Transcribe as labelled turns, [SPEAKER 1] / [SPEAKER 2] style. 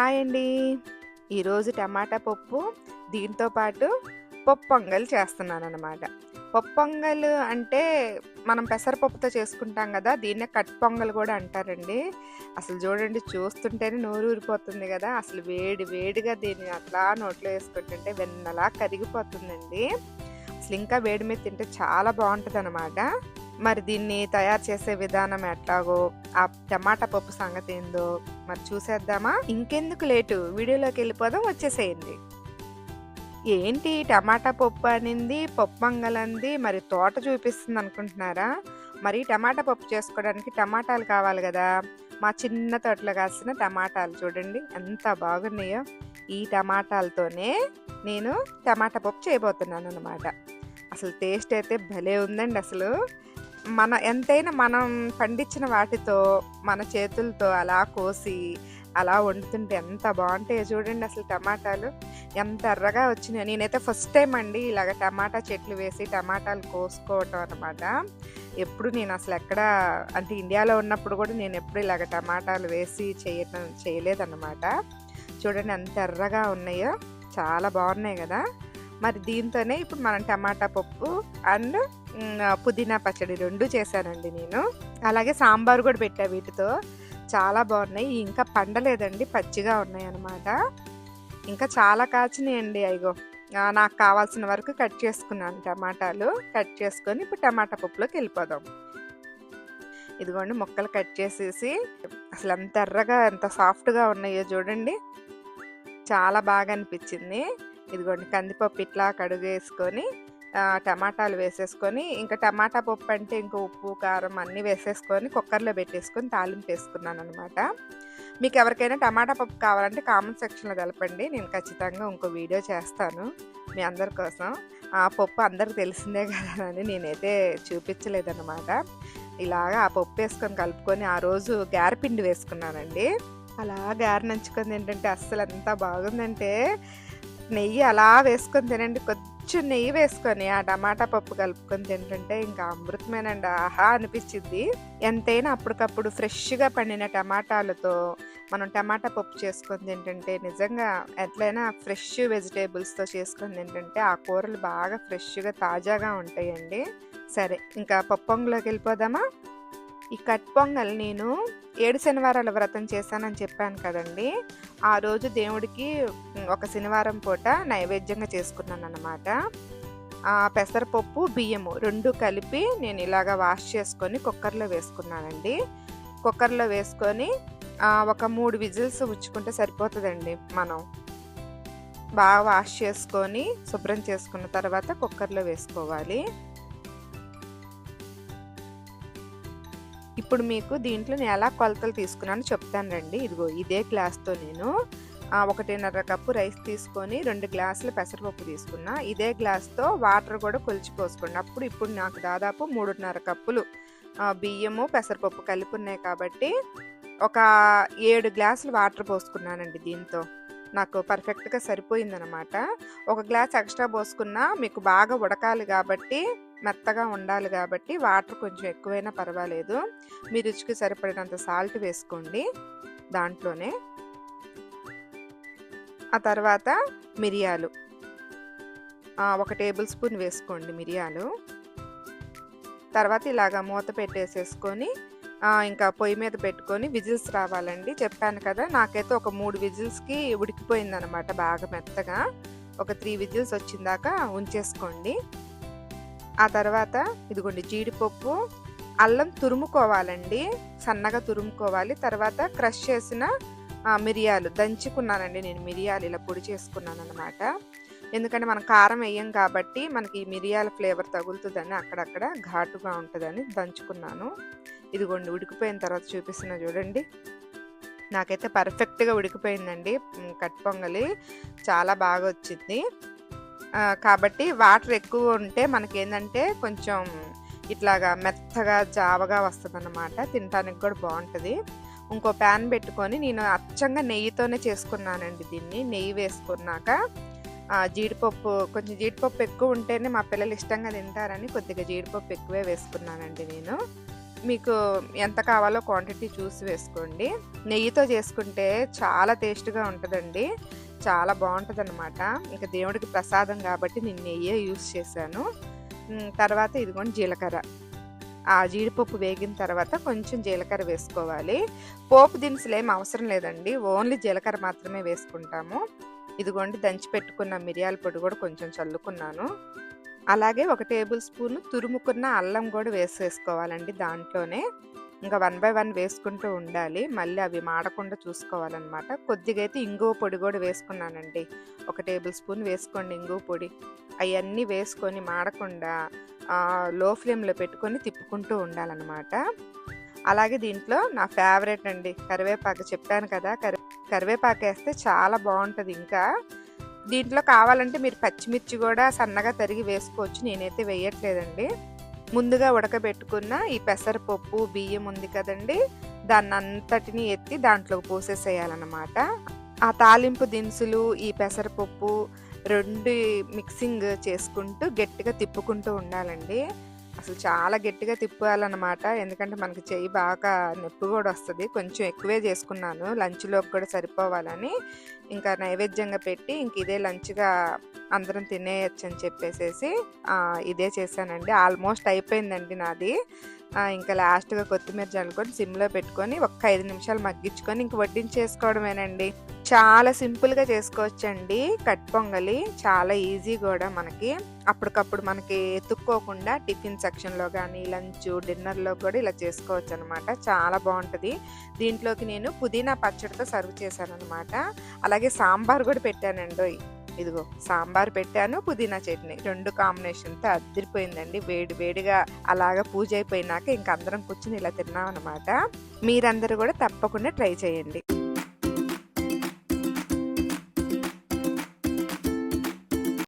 [SPEAKER 1] Hi అండి. ఈరోజు టమాటా పప్పు దీంతో పాటు పప్పు పొంగల్ చేస్తున్నాను అనమాట పప్పు పొంగల్ అంటే మనం పెసరపప్పుతో చేసుకుంటాం కదా దీన్నే కట్ పొంగల్ కూడా అంటారండి. అసలు చూడండి చూస్తుంటేనే నోరు ఊరిపోతుంది కదా. అసలు వేడి వేడిగా దీన్ని అట్లా నోట్లో వేసుకుంటుంటే వెన్నలా కరిగిపోతుందండి. అసలు ఇంకా వేడి మీద తింటే చాలా బాగుంటుంది అనమాట మరి దీన్ని తయారు చేసే విధానం ఎట్లాగో ఆ టమాటా పప్పు సంగతి ఏందో మరి చూసేద్దామా? ఇంకెందుకు లేటు? వీడియోలోకి వెళ్ళిపోదాం వచ్చేసేయండి. ఏంటి టమాటా పప్పు అనింది పప్పు మంగలంది మరి తోట చూపిస్తుంది అనుకుంటున్నారా మరి టమాటా పప్పు చేసుకోవడానికి టమాటాలు కావాలి కదా. మా చిన్న తోటలో కాసిన టమాటాలు చూడండి ఎంత బాగున్నాయో. ఈ టమాటాలతోనే నేను టమాటా పప్పు చేయబోతున్నాను అనమాట అసలు టేస్ట్ అయితే భలే ఉందండి అసలు. మన ఎంతైనా మనం పండించిన వాటితో మన చేతులతో అలా కోసి అలా వండుతుంటే ఎంత బాగుంటాయో చూడండి అసలు టమాటాలు. ఎంత ఎర్రగా వచ్చినాయి. నేనైతే ఫస్ట్ టైం అండి ఇలాగ టమాటా చెట్లు వేసి టమాటాలు కోసుకోవటం అనమాట ఎప్పుడు నేను అసలు ఎక్కడ అంటే ఇండియాలో ఉన్నప్పుడు కూడా నేను ఎప్పుడు ఇలాగ టమాటాలు వేసి చేయటం చేయలేదన్నమాట. చూడండి ఎంత ఎర్రగా ఉన్నాయో. చాలా బాగున్నాయి కదా. మరి దీంతోనే ఇప్పుడు మనం టమాటా పప్పు అండ్ పుదీనా పచ్చడి రెండు చేశానండి నేను. అలాగే సాంబార్ కూడా పెట్టా వీటితో. చాలా బాగున్నాయి. ఇంకా పండలేదండి పచ్చిగా ఉన్నాయి అన్నమాట ఇంకా చాలా కాచినాయండి అయ్యో. నాకు కావాల్సిన వరకు కట్ చేసుకున్నాను టమాటాలు. కట్ చేసుకొని ఇప్పుడు టమాటా పప్పులోకి వెళ్ళిపోదాం. ఇదిగోండి ముక్కలు కట్ చేసేసి అసలు ఎంత ఎర్రగా ఎంత సాఫ్ట్గా ఉన్నాయో చూడండి. చాలా బాగా అనిపించింది. ఇదిగోండి కందిపప్పు ఇట్లా కడుగు వేసుకొని టమాటాలు వేసేసుకొని ఇంకా టమాటా పప్పు అంటే ఇంకా ఉప్పు కారం అన్నీ వేసేసుకొని కుక్కర్లో పెట్టేసుకొని తాలింపు వేసుకున్నాను అనమాట మీకు ఎవరికైనా టమాటా పప్పు కావాలంటే కామెంట్ సెక్షన్లో తెలపండి నేను ఖచ్చితంగా ఇంకో వీడియో చేస్తాను మీ అందరి కోసం. ఆ పప్పు అందరికి తెలిసిందే కదా అని నేనైతే చూపించలేదన్నమాట. ఇలాగా ఆ పప్పు వేసుకొని కలుపుకొని ఆ రోజు గారెపిండి వేసుకున్నానండి. అలా గారె నంచుకొని ఏంటంటే అస్సలు ఎంత బాగుందంటే నెయ్యి అలా వేసుకొని తినండి కొద్ది కొంచెం నెయ్యి వేసుకొని ఆ టమాటా పప్పు కలుపుకొని తింటుంటే ఇంకా అమృతమేనండి. ఆహా అనిపించింది ఎంతైనా అప్పటికప్పుడు ఫ్రెష్గా పండిన టమాటాలతో మనం టమాటా పప్పు చేసుకొని తింటుంటే నిజంగా ఎట్లయినా ఫ్రెష్ వెజిటేబుల్స్తో చేసుకొని తింటుంటే ఆ కూరలు బాగా ఫ్రెష్గా తాజాగా ఉంటాయండి. సరే ఇంకా పప్పొంగలోకి వెళ్ళిపోదామా? ఈ కట్ పొంగల్ నేను ఏడు శనివారాల వ్రతం చేశానని చెప్పాను కదండి. ఆ రోజు దేవుడికి ఒక శనివారం పూట నైవేద్యంగా చేసుకున్నాను అనమాట పెసరపప్పు బియ్యము రెండు కలిపి నేను ఇలాగ వాష్ చేసుకొని కుక్కర్లో వేసుకున్నానండి. కుక్కర్లో వేసుకొని ఒక మూడు విజిల్స్ ఉచ్చుకుంటే సరిపోతుందండి మనం. బాగా వాష్ చేసుకొని శుభ్రం చేసుకున్న తర్వాత కుక్కర్లో వేసుకోవాలి. ఇప్పుడు మీకు దీంట్లో నేను ఎలా కొలతలు తీసుకున్నాను చెప్తాను రండి ఇదిగో ఇదే గ్లాస్తో నేను ఒకటిన్నర కప్పు రైస్ తీసుకొని రెండు గ్లాసులు పెసరపప్పు తీసుకున్నా. ఇదే గ్లాస్తో వాటర్ కూడా కొలిచిపోసుకోండి అప్పుడు ఇప్పుడు నాకు దాదాపు మూడున్నర కప్పులు బియ్యము పెసరపప్పు కలిపి ఉన్నాయి కాబట్టి ఒక ఏడు గ్లాసులు వాటర్ పోసుకున్నానండి దీంతో. నాకు పర్ఫెక్ట్గా సరిపోయిందనమాట ఒక గ్లాస్ ఎక్స్ట్రా పోసుకున్నా మీకు బాగా ఉడకాలి కాబట్టి మెత్తగా ఉండాలి కాబట్టి వాటర్ కొంచెం ఎక్కువైనా పర్వాలేదు. మీ రుచికి సరిపడినంత సాల్ట్ వేసుకోండి దాంట్లోనే. ఆ తర్వాత మిరియాలు. ఒక టేబుల్ స్పూన్ వేసుకోండి మిరియాలు. తర్వాత ఇలాగ మూత పెట్టేసేసుకొని ఇంకా పొయ్యి మీద పెట్టుకొని విజిల్స్ రావాలండి. చెప్పాను కదా నాకైతే ఒక మూడు విజిల్స్కి ఉడికిపోయిందనమాట బాగా మెత్తగా. ఒక త్రీ విజిల్స్ వచ్చిందాక ఉంచేసుకోండి. ఆ తర్వాత ఇదిగోండి జీడిపప్పు అల్లం తురుముకోవాలండి. సన్నగా తురుముకోవాలి. తర్వాత క్రష్ చేసిన మిరియాలు దంచుకున్నానండి నేను మిరియాలు ఇలా పొడి చేసుకున్నాను అనమాట ఎందుకంటే మనం కారం వేయం కాబట్టి మనకి మిరియాల ఫ్లేవర్ తగులుతుందని అక్కడక్కడ ఘాటుగా ఉంటుందని దంచుకున్నాను. ఇదిగోండి ఉడికిపోయిన తర్వాత చూపిస్తున్నా చూడండి. నాకైతే పర్ఫెక్ట్గా ఉడికిపోయిందండి. కట్ పొంగలి చాలా బాగా వచ్చింది. కాబట్టి వాటర్ ఎక్కువ ఉంటే మనకి ఏంటంటే కొంచెం ఇట్లాగా మెత్తగా జావగా వస్తుంది అనమాట తినడానికి కూడా బాగుంటుంది ఇంకో ప్యాన్ పెట్టుకొని నేను అచ్చంగా నెయ్యితోనే చేసుకున్నానండి దీన్ని. నెయ్యి వేసుకున్నాక జీడిపప్పు కొంచెం జీడిపప్పు ఎక్కువ ఉంటేనే మా పిల్లలు ఇష్టంగా తింటారని కొద్దిగా జీడిపప్పు ఎక్కువే వేసుకున్నానండి నేను. మీకు ఎంత కావాలో క్వాంటిటీ చూసి వేసుకోండి. నెయ్యితో చేసుకుంటే చాలా టేస్ట్గా ఉంటుందండి. చాలా బాగుంటుంది అనమాట ఇక దేవుడికి ప్రసాదం కాబట్టి నేను నెయ్యే యూస్ చేశాను. తర్వాత ఇదిగోండి జీలకర్ర. ఆ జీడిపప్పు వేగిన తర్వాత కొంచెం జీలకర్ర వేసుకోవాలి. పోపు దినుసులు ఏం అవసరం లేదండి. ఓన్లీ జీలకర్ర మాత్రమే వేసుకుంటాము. ఇదిగోండి దంచి పెట్టుకున్న మిరియాల పొడి కూడా కొంచెం చల్లుకున్నాను. అలాగే ఒక టేబుల్ స్పూన్ తురుముకున్న అల్లం కూడా వేసేసుకోవాలండి దాంట్లోనే. ఇంకా వన్ బై వన్ వేసుకుంటూ ఉండాలి. మళ్ళీ అవి మాడకుండా చూసుకోవాలన్నమాట. కొద్దిగా అయితే ఇంగువ పొడి కూడా వేసుకున్నానండి. ఒక టేబుల్ స్పూన్ వేసుకోండి ఇంగువ పొడి. అవన్నీ వేసుకొని మాడకుండా లో ఫ్లేమ్లో పెట్టుకొని తిప్పుకుంటూ ఉండాలన్నమాట. అలాగే దీంట్లో నా ఫేవరెట్ అండి కరివేపాకు. చెప్పాను కదా కరి కరివేపాకు వేస్తే చాలా బాగుంటుంది ఇంకా. దీంట్లో కావాలంటే మీరు పచ్చిమిర్చి కూడా సన్నగా తరిగి వేసుకోవచ్చు. నేనైతే వేయట్లేదండి. ముందుగా ఉడకబెట్టుకున్న ఈ పెసరపప్పు బియ్యం ఉంది కదండి దాన్ని అంతటిని ఎత్తి దాంట్లోకి పోసేసేయాలన్నమాట. ఆ తాలింపు దినుసులు ఈ పెసరపప్పు రెండు మిక్సింగ్ చేసుకుంటూ గట్టిగా తిప్పుకుంటూ ఉండాలండి. అసలు చాలా గట్టిగా తిప్పాలన్నమాట ఎందుకంటే మనకి చెయ్యి బాగా నొప్పి కూడా వస్తుంది. కొంచెం ఎక్కువే చేసుకున్నాను. లంచ్లోకి కూడా సరిపోవాలని. ఇంకా నైవేద్యంగా పెట్టి ఇంక ఇదే లంచ్గా అందరం తినేయచ్చు అని చెప్పేసేసి ఇదే చేశానండి. ఆల్మోస్ట్ అయిపోయిందండి నాది. ఇంకా లాస్ట్గా కొత్తిమీర జల్లుకొని సిమ్లో పెట్టుకొని ఒక్క ఐదు నిమిషాలు మగ్గించుకొని ఇంక వడ్డించేసుకోవడమేనండి. చాలా సింపుల్గా చేసుకోవచ్చండి. కట్ పొంగలి చాలా ఈజీ కూడా మనకి. అప్పటికప్పుడు మనకి ఎత్తుక్కోకుండా టిఫిన్ సెక్షన్లో కానీ లంచ్ డిన్నర్లో కూడా ఇలా చేసుకోవచ్చు అనమాట చాలా బాగుంటుంది దీంట్లోకి నేను పుదీనా పచ్చడితో సర్వ్ చేశాను అనమాట అలాగే సాంబార్ కూడా పెట్టానండి ఇదిగో సాంబార్ పెట్టాను పుదీనా చట్నీ. రెండు కాంబినేషన్తో అద్దరిపోయిందండి వేడి వేడిగా అలాగా పూజ అయిపోయినాక ఇంక అందరం కూర్చుని ఇలా తిన్నాం అనమాట మీరందరూ కూడా తప్పకుండా ట్రై చేయండి.